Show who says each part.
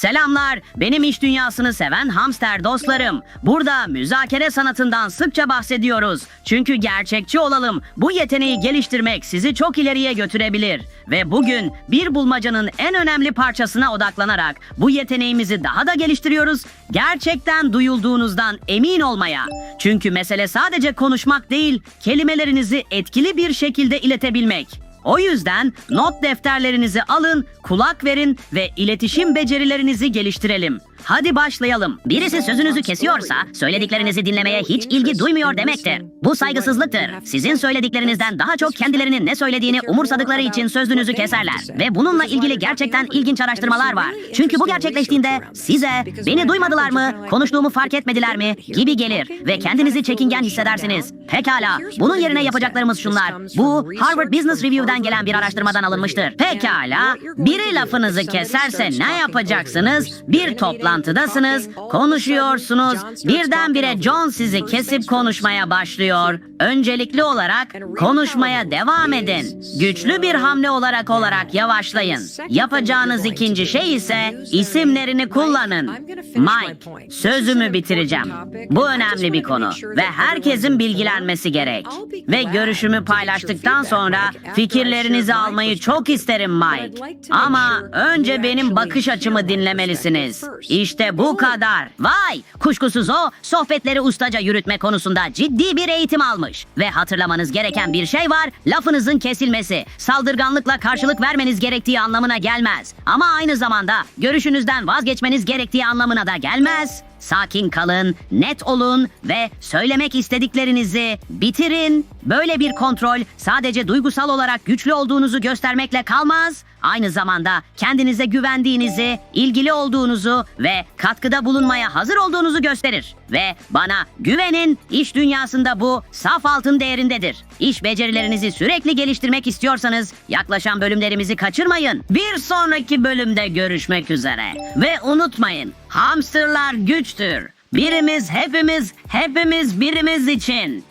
Speaker 1: Selamlar, benim iş dünyasını seven hamster dostlarım. Burada müzakere sanatından sıkça bahsediyoruz. Çünkü gerçekçi olalım, bu yeteneği geliştirmek sizi çok ileriye götürebilir. Ve bugün bir bulmacanın en önemli parçasına odaklanarak bu yeteneğimizi daha da geliştiriyoruz. Gerçekten duyulduğunuzdan emin olmaya. Çünkü mesele sadece konuşmak değil, kelimelerinizi etkili bir şekilde iletebilmek. O yüzden not defterlerinizi alın, kulak verin ve iletişim becerilerinizi geliştirelim. Hadi başlayalım. Birisi sözünüzü kesiyorsa söylediklerinizi dinlemeye hiç ilgi duymuyor demektir. Bu saygısızlıktır. Sizin söylediklerinizden daha çok kendilerinin ne söylediğini umursadıkları için sözünüzü keserler. Ve bununla ilgili gerçekten ilginç araştırmalar var. Çünkü bu gerçekleştiğinde size beni duymadılar mı, konuştuğumu fark etmediler mi gibi gelir ve kendinizi çekingen hissedersiniz. Pekala, bunun yerine yapacaklarımız şunlar. Bu Harvard Business Review'den gelen bir araştırmadan alınmıştır. Pekala, biri lafınızı keserse ne yapacaksınız? Bir toplantıdasınız, konuşuyorsunuz. Birdenbire John sizi kesip konuşmaya başlıyor. Öncelikli olarak konuşmaya devam edin. Güçlü bir hamle olarak olarak yavaşlayın. Yapacağınız ikinci şey ise isimlerini kullanın. Mike, sözümü bitireceğim. Bu önemli bir konu ve herkesin bilgilenmesi gerek. Ve görüşümü paylaştıktan sonra fikirlerinizi almayı çok isterim Mike. Ama önce benim bakış açımı dinlemelisiniz. İşte bu kadar. Vay! Kuşkusuz o sohbetleri ustaca yürütme konusunda ciddi bir eğitim almış. Ve hatırlamanız gereken bir şey var. Lafınızın kesilmesi saldırganlıkla karşılık vermeniz gerektiği anlamına gelmez. Ama aynı zamanda görüşünüzden vazgeçmeniz gerektiği anlamına da gelmez. Sakin kalın, net olun ve söylemek istediklerinizi bitirin. Böyle bir kontrol sadece duygusal olarak güçlü olduğunuzu göstermekle kalmaz. Aynı zamanda kendinize güvendiğinizi, ilgili olduğunuzu ve katkıda bulunmaya hazır olduğunuzu gösterir. Ve bana güvenin, iş dünyasında bu saf altın değerindedir. İş becerilerinizi sürekli geliştirmek istiyorsanız yaklaşan bölümlerimizi kaçırmayın. Bir sonraki bölümde görüşmek üzere. Ve unutmayın, hamsterlar güçtür. Birimiz hepimiz, hepimiz birimiz için.